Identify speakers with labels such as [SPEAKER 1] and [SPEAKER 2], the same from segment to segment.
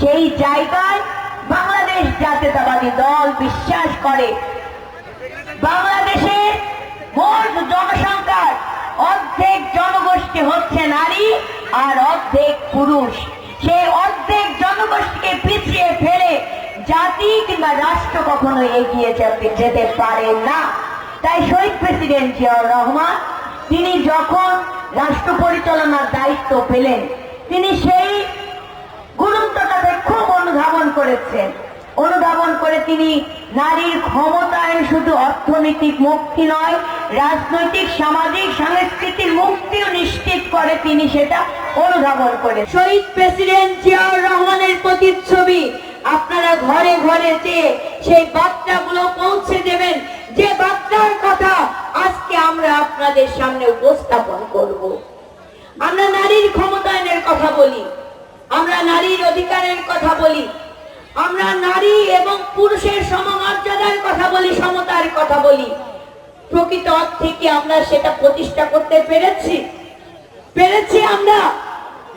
[SPEAKER 1] সেই জায়গায় বাংলাদেশ জাতীয়তাবাদী দল বিশ্বাস করে। বাংলাদেশের মোট জনসংখ্যার অর্ধেক জনগোষ্ঠী হচ্ছে নারী আর অর্ধেক পুরুষ। সেই অর্ধেক জনগোষ্ঠীকে পিছিয়ে ফেলে জাতি কিংবা রাষ্ট্র কখনো এগিয়ে যেতে পারে না। তাই শহীদ প্রেসিডেন্ট জিয়াউর রহমান, তিনি যখন রাষ্ট্র পরিচালনার দায়িত্ব পেলেন, তিনি সেই গুরুত্বটাকে খুব অনুধাবন করেছেন অনুধাবন করে তিনি, নারীর ক্ষমতায়ন শুধু অর্থনৈতিক মুক্তি নয়, রাজনৈতিক, সামাজিক, সাংস্কৃতিক মুক্তিও নিশ্চিত করে তিনি সেটা অনুধাবন করে শহীদ প্রেসিডেন্ট জিয়াউর রহমানের প্রতিচ্ছবি, আপনারা ঘরে ঘরে চেয়ে সেই বার্তাগুলো পৌঁছে দেবেন। যে বার্তার কথা আজকে আমরা আপনাদের সামনে উপস্থাপন করব। আমরা নারীর ক্ষমতায়নের কথা বলি। আমরা নারীর অধিকারের কথা বলি। আমরা নারী এবং পুরুষের সমমর্যাদার কথা বলি, সমতার কথা বলি। প্রকৃত অর্থে কি আমরা সেটা প্রতিষ্ঠা করতে পেরেছি? পেরেছি আমরা।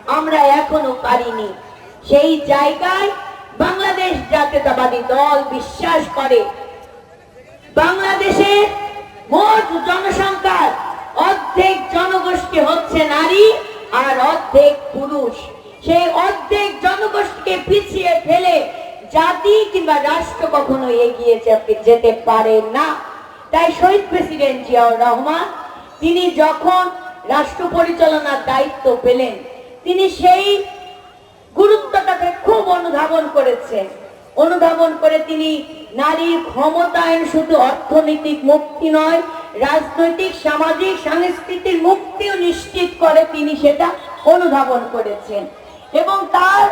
[SPEAKER 1] আমরা এখনও পারিনি। সেই জায়গায় বাংলাদেশ জাতীয়তাবাদী দল বিশ্বাস করে। বাংলাদেশে মোট জনসংখ্যার অর্ধেক জনগোষ্ঠী হচ্ছে নারী আর অর্ধেক পুরুষ। সেই অর্ধেক জনগোষ্ঠীকে পিছিয়ে ফেলে জাতি কিংবা রাষ্ট্র কখনো এগিয়ে যেতে- পারে না। তাই শহীদ প্রেসিডেন্ট জিয়াউর রহমান, তিনি যখন রাষ্ট্র পরিচালনার দায়িত্ব পেলেন, তিনি সেই গুরুত্বটাকে খুব অনুধাবন করেছেন। অনুধাবন করে তিনি নারীর ক্ষমতায়ন শুধু অর্থনৈতিক মুক্তি নয়, রাজনৈতিক, সামাজিক, সাংস্কৃতিক মুক্তিও নিশ্চিত করে তিনি সেটা অনুধাবন করেছেন। এবং তার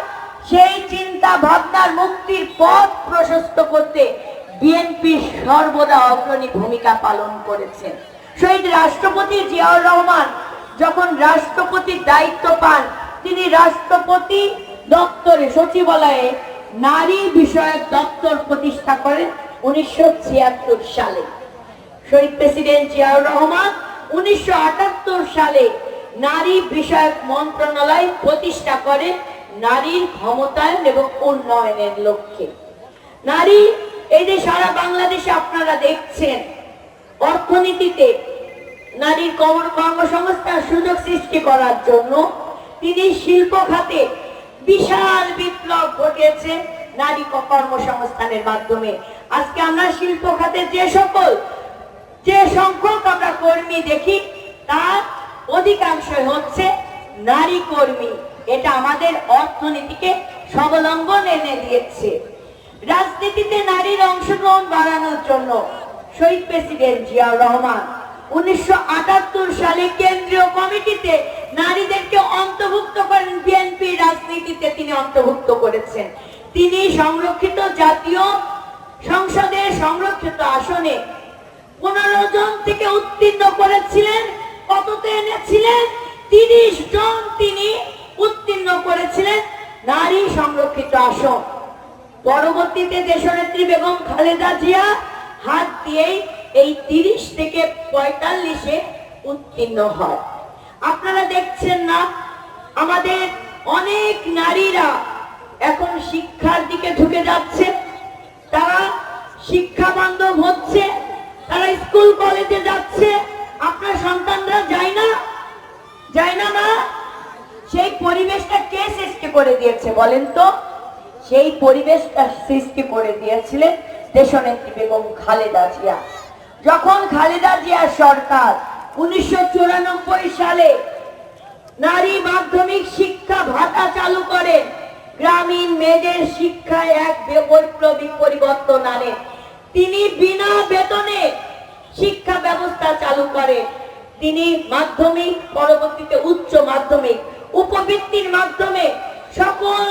[SPEAKER 1] সেই চিন্তা ভাবনার মুক্তির পথ প্রশস্ত করতে বিএনপি সর্বদা অগ্রণী ভূমিকা পালন করেছেন। শহীদ রাষ্ট্রপতি জিয়াউর রহমান যখন রাষ্ট্রপতির দায়িত্ব পান, তিনি রাষ্ট্রপতি দপ্তরে সচিবালয়ে নারী বিষয়ক দপ্তর প্রতিষ্ঠা করেন উনিশশো ছিয়াত্তর সালে। শহীদ প্রেসিডেন্ট জিয়াউর রহমান উনিশশো আটাত্তর সালে নারী বিষয়ক মন্ত্রণালয় প্রতিষ্ঠা করে নারীর ক্ষমতায়ন এবং উন্নয়নের লক্ষ্যে। নারী, এই যে সারা বাংলাদেশে আপনারা দেখছেন, অর্থনীতিতে নারীর কর্ম- কর্মসংস্থান সুযোগ সৃষ্টি করার জন্য তিনি শিল্প খাতে বিশাল বিপ্লব ঘটিয়েছে নারী কর্মসংস্থানের মাধ্যমে। আজকে আমরা শিল্প খাতে যে সকল, যে সংখ্যক আমরা কর্মী দেখি, তার অধিকাংশই হচ্ছে নারী কর্মী। এটা আমাদের অর্থনীতিকে স্বাবলম্বন এনে দিয়েছে। রাজনীতিতে নারীর অংশগ্রহণ বাড়ানোর জন্য শহীদ প্রেসিডেন্ট জিয়াউর রহমান উনিশশো সালে কেন্দ্রীয় কমিটিতে নারীদেরকে অন্তর্ভুক্ত করেন বিএনপি রাজনীতিতে তিনি অন্তর্ভুক্ত করেছেন। তিনি সংরক্ষিত জাতীয় সংসদের সংরক্ষিত আসনে পনেরো জন থেকে কততে এনেছিলেন তিরিশ জন তিনি উত্তীর্ণ করেছিলেন নারী সংরক্ষিত আসন। পরবর্তীতে দেশনেত্রী বেগম খালেদা জিয়া হাত দিয়েই এই তিরিশ থেকে পঁয়তাল্লিশে উত্তীর্ণ হয়। আপনারা দেখছেন না, আমাদের অনেক নারীরা এখন শিক্ষার দিকে ঢুকে যাচ্ছে। তারা শিক্ষা বান্ধব হচ্ছে, তারা স্কুল কলেজে যাচ্ছে আপনার সন্তানরা যায় না যায় না না সেই পরিবেশটা কে সৃষ্টি করে দিয়েছে বলেন তো? সেই পরিবেশটা সৃষ্টি করে দিয়েছিলেন দেশনেত্রী বেগম খালেদা জিয়া। যখন খালেদা জিয়া সরকার উনিশশো সালে নারী মাধ্যমিক শিক্ষা ভাতা চালু করে, গ্রামীণ মেয়েদের শিক্ষায় এক বৈপ্লবিক পরিবর্তন আনে। তিনি বিনা বেতনে শিক্ষা ব্যবস্থা চালু করে। তিনি মাধ্যমিক, পরবর্তীতে উচ্চ মাধ্যমিক উপবৃত্তির মাধ্যমে সকল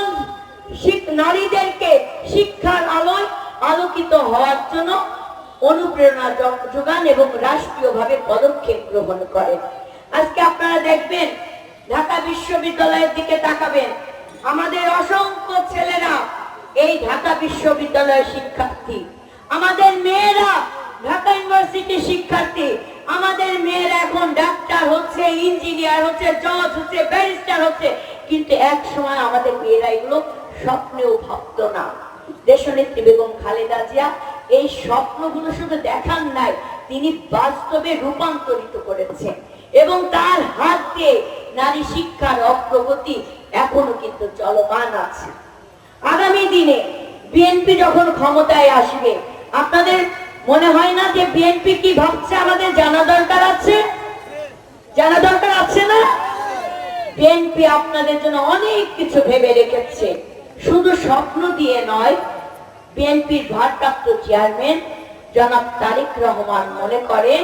[SPEAKER 1] নারীদেরকে শিক্ষার আলোয় আলোকিত হওয়ার জন্য অনুপ্রেরণা যোগান এবং রাষ্ট্রীয়ভাবে পদক্ষেপ গ্রহণ করেন। আজকে আপনারা দেখবেন, ঢাকা বিশ্ববিদ্যালয়ের দিকে তাকাবেন, আমাদের অসংখ্য ছেলেরা এই ঢাকা বিশ্ববিদ্যালয়ের শিক্ষার্থী। আমাদের মেয়েরা ঢাকা ইউনিভার্সিটির শিক্ষার্থী। আমাদের মেয়েরা ইঞ্জিনিয়ার হচ্ছে জজ হচ্ছে, ব্যারিস্টার হচ্ছে। কিন্তু এক সময় আমাদের মেয়েরা এগুলো স্বপ্নেও ভাবতো না। দেশনেত্রী বেগম খালেদা জিয়া এই স্বপ্নগুলো শুধু দেখান নাই, তিনি বাস্তবে রূপান্তরিত করেছেন। এবং তার হাত নারী শিক্ষার অগ্রগতি এখনও কিন্তু চলমান আছে। আগামী দিনে বিএনপি যখন ক্ষমতায় আসবে, আপনাদের মনে হয় না যে বিএনপি কি ভাবছে? আমাদের জানা দরকার আছে জানা দরকার আছে না বিএনপি আপনাদের জন্য অনেক কিছু ভেবে রেখেছে। শুধু স্বপ্ন দিয়ে নয়, বিএনপির ভারপ্রাপ্ত চেয়ারম্যান জনাব তারেক রহমান মনে করেন,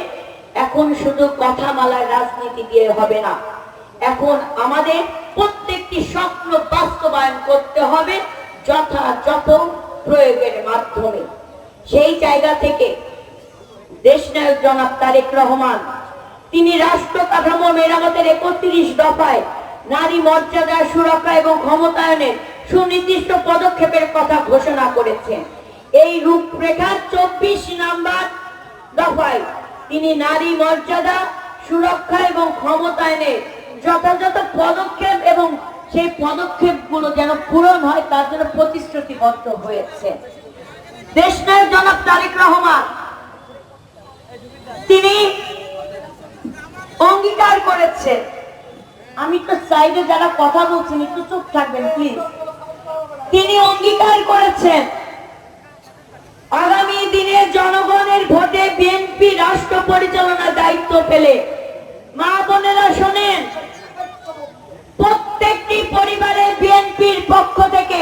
[SPEAKER 1] এখন শুধু কথামালার রাজনীতি দিয়ে হবে না। এখন আমাদের প্রত্যেকটি স্বপ্ন বাস্তবায়ন করতে হবে যথাযথ প্রয়োগের মাধ্যমে। সেই জায়গা থেকে দেশনায়ক জনাব তারেক রহমান, তিনি রাষ্ট্র কাঠামো মেরামতের একত্রিশ দফায় নারী মর্যাদা, সুরক্ষা এবং ক্ষমতায়নের সুনির্দিষ্ট পদক্ষেপের কথা ঘোষণা করেছেন। এই রূপরেখার চব্বিশ নাম্বার দফায় তিনি নারী মর্যাদা, সুরক্ষা এবং ক্ষমতায়নের যথাযথ পদক্ষেপ এবং সেই পদক্ষেপগুলো যেন পূরণ হয়, তার জন্য প্রতিশ্রুতিবদ্ধ হয়েছে। দেশনায়ক জনাব তারেক রহমান, তিনি অঙ্গীকার করেছেন। আমি তো সাইডে যারা কথা বলছেন, একটু চুপ থাকবেন প্লিজ তিনি অঙ্গীকার করেছেন। আগামী দিনে জনগণের ভোটে বিএনপি রাষ্ট্র পরিচালনার দায়িত্ব পেলে। মা বোনেরা শোনেন, প্রত্যেকটি পরিবারে বিএনপির পক্ষ থেকে,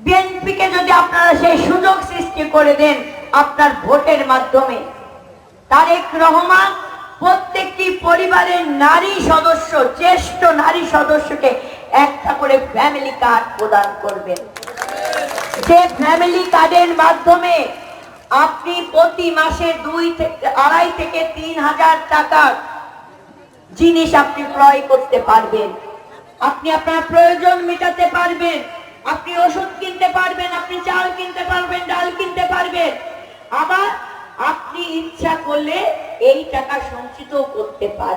[SPEAKER 1] বিএনপিকে যদি আপনারা সেই সুযোগ সৃষ্টি করে দেন আপনার ভোটের মাধ্যমে, তারেক রহমান প্রত্যেকটি পরিবারের নারী সদস্য, জ্যেষ্ঠ নারী সদস্যকে একটা করে ফ্যামিলি কার্ড প্রদান করবেন। যে ফ্যামিলি কার্ডের মাধ্যমে আপনি প্রতি মাসে দুই থেকে আড়াই থেকে তিন হাজার টাকার জিনিস আপনি ক্রয় করতে পারবেন। আপনি আপনার প্রয়োজন মেটাতে পারবেন। আপনি ওষুধ কিনতে পারবেন, আপনি চাল কিনতে পারবেন, ডাল কিনতে পারবেন। আবার আপনি ইচ্ছা করলে এই টাকা সঞ্চিত করতে পারেন